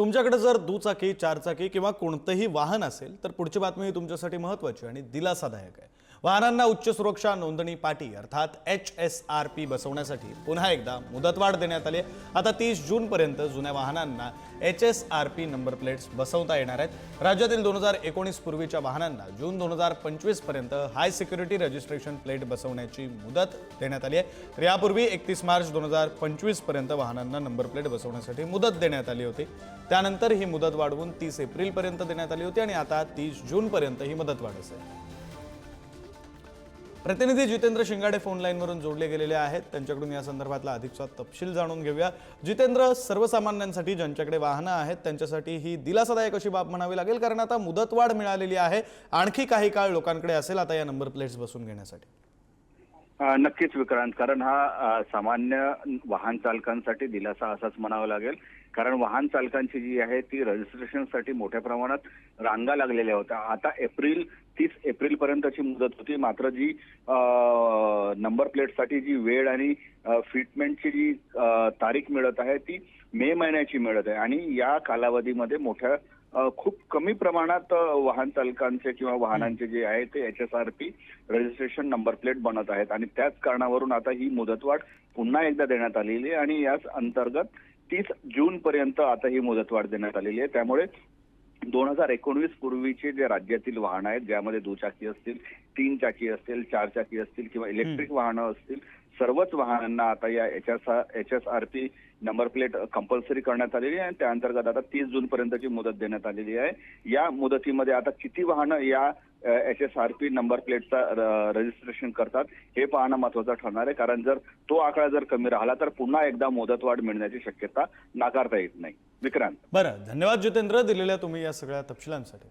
तुमच्याकडे जर दुचाकी चारचाकी किंवा कोणतंही वाहन असेल तर पुढची बातमी ही तुमच्यासाठी महत्त्वाची आणि दिलासादायक आहे. वाहनांना उच्च सुरक्षा नोंदणी पाटी अर्थात एच एस आर पी बसवण्यासाठी पुन्हा एकदा मुदतवाढ देण्यात आली आहे. आता तीस जूनपर्यंत जुन्या वाहनांना H S R P number plates बसवता येणार आहेत. राज्यातील दोन हजार एकोणीस पूर्वीच्या वाहनांना जून दोन हजार पंचवीसपर्यंत हाय सिक्युरिटी रजिस्ट्रेशन प्लेट बसवण्याची मुदत देण्यात आली आहे. तर यापूर्वी एकतीस मार्च दोन हजार पंचवीसपर्यंत वाहनांना नंबर प्लेट बसवण्यासाठी मुदत देण्यात आली होती. त्यानंतर ही मुदत वाढवून तीस एप्रिलपर्यंत देण्यात आली होती आणि आता तीस जूनपर्यंत ही मुदत वाढ असेल. प्रतिनिधी जितेंद्र शिंगाडे फोन लाईनवरून जोडले गेलेले आहेत. त्यांच्याकडून या संदर्भातला अधिकचा तपशील जाणून घेऊया. जितेंद्र सर्वसामान्यांसाठी ज्यांच्याकडे वाहनं आहेत त्यांच्यासाठी ही दिलासादायक अशी बाब म्हणावी लागेल कारण आता मुदतवाढ मिळालेली आहे. आणखी काही काळ लोकांकडे असेल आता या नंबर प्लेट्स बसून घेण्यासाठी. नक्कीच विक्रांत. कारण हा सामान्य वाहन चालकांसाठी दिलासा असाच म्हणावा लागेल. कारण वाहन चालकांची जी आहे ती रजिस्ट्रेशनसाठी मोठ्या प्रमाणात रांगा लागलेल्या होत्या. आता एप्रिल तीस एप्रिल पर्यंतची मुदत होती. मात्र जी नंबर प्लेटसाठी जी वेळ आणि फिटमेंटची जी तारीख मिळत आहे ती मे महिन्याची मिळत आहे. आणि या कालावधीमध्ये मोठ्या खूप कमी प्रमाणात वाहन चालकांचे किंवा वाहनांचे जे आहे ते H S R P registration number plate बनत आहेत. आणि त्याच कारणावरून आता ही मुदतवाढ पुन्हा एकदा देण्यात आलेली आहे. आणि याच अंतर्गत तीस जून पर्यंत आता ही मुदतवाढ देण्यात आलेली आहे. त्यामुळे दोन हजार एकोणवीस पूर्वीचे जे राज्यातील वाहनं आहेत ज्यामध्ये दुचाकी असतील तीन चाकी असतील चार चाकी असतील किंवा इलेक्ट्रिक वाहनं असतील सर्वच वाहनांना आता या H S H S R P number plate compulsory करण्यात आलेली आहे आणि त्या अंतर्गत आता तीस जून पर्यंतची मुदत देण्यात आलेली आहे. या मुदतीमध्ये आता किती वाहनं या H S R P number प्लेटचा रजिस्ट्रेशन करतात हे पाहणं महत्वाचं ठरणार आहे. कारण जर तो आकडा जर कमी राहिला तर पुन्हा एकदा मुदतवाढ मिळण्याची शक्यता नाकारता येत नाही. विक्रांत. बरं धन्यवाद जितेंद्र दिलेल्या तुम्ही या सगळ्या तपशिलांसाठी.